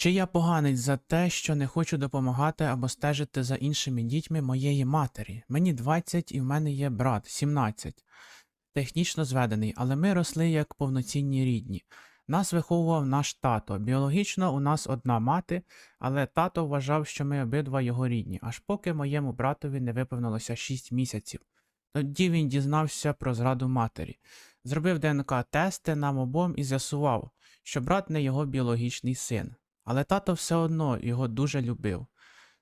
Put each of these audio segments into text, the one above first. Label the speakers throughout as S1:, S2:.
S1: Чи я поганець за те, що не хочу допомагати або стежити за іншими дітьми моєї матері? Мені 20 і в мене є брат 17. Технічно зведений, але ми росли як повноцінні рідні. Нас виховував наш тато. Біологічно у нас одна мати, але тато вважав, що ми обидва його рідні, аж поки моєму братові не виповнилося 6 місяців. Тоді він дізнався про зраду матері. Зробив ДНК-тести нам обом і з'ясував, що брат не його біологічний син. Але тато все одно його дуже любив,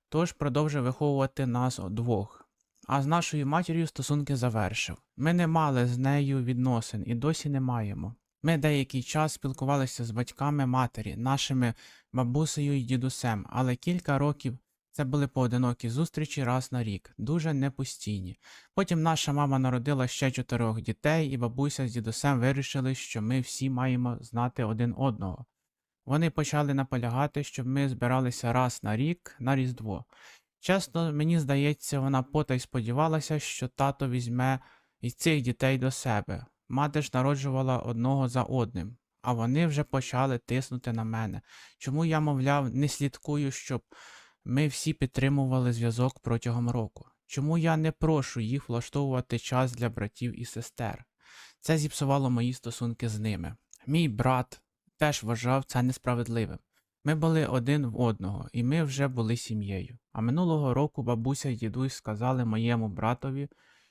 S1: тож продовжив виховувати нас двох. А з нашою матір'ю стосунки завершив. Ми не мали з нею відносин і досі не маємо. Ми деякий час спілкувалися з батьками матері, нашими бабусею і дідусем, але кілька років це були поодинокі зустрічі раз на рік, дуже непостійні. Потім наша мама народила ще чотирьох дітей, і бабуся з дідусем вирішили, що ми всі маємо знати один одного. Вони почали наполягати, щоб ми збиралися раз на рік на Різдво. Чесно, мені здається, вона потай сподівалася, що тато візьме із цих дітей до себе. Мати ж народжувала одного за одним, а вони вже почали тиснути на мене. Чому я, мовляв, не слідкую, щоб ми всі підтримували зв'язок протягом року? Чому я не прошу їх влаштовувати час для братів і сестер? Це зіпсувало мої стосунки з ними. Мій брат теж вважав це несправедливим. Ми були один в одного, і ми вже були сім'єю. А минулого року бабуся й дідусь сказали моєму братові,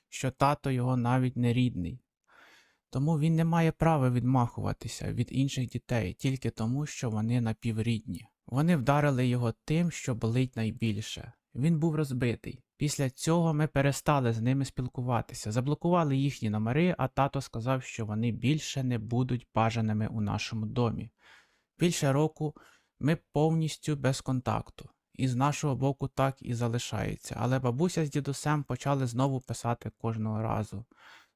S1: що тато його навіть не рідний. Тому він не має права відмахуватися від інших дітей тільки тому, що вони напіврідні. Вони вдарили його тим, що болить найбільше. Він був розбитий. Після цього ми перестали з ними спілкуватися, заблокували їхні номери, а тато сказав, що вони більше не будуть бажаними у нашому домі. Більше року ми повністю без контакту, і з нашого боку так і залишається, але бабуся з дідусем почали знову писати кожного разу.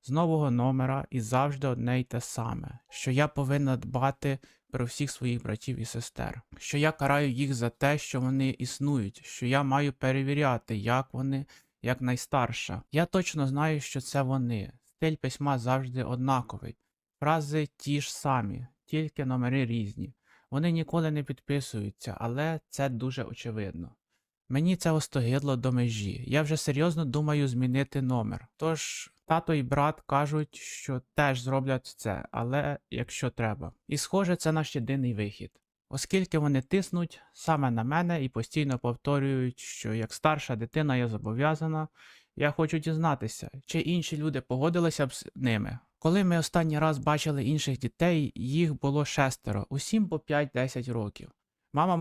S1: З нового номера і завжди одне й те саме, що я повинна дбати про всіх своїх братів і сестер, що я караю їх за те, що вони існують, що я маю перевіряти, як вони, як найстарша. Я точно знаю, що це вони. Стиль письма завжди однаковий, фрази ті ж самі, тільки номери різні. Вони ніколи не підписуються, але це дуже очевидно. Мені це остогидло до межі. Я вже серйозно думаю змінити номер. Тож тато і брат кажуть, що теж зроблять це, але якщо треба. І схоже, це наш єдиний вихід. Оскільки вони тиснуть саме на мене і постійно повторюють, що як старша дитина я зобов'язана, я хочу дізнатися, чи інші люди погодилися б з ними. Коли ми останній раз бачили інших дітей, їх було шестеро, усім по 5-10 років. Мама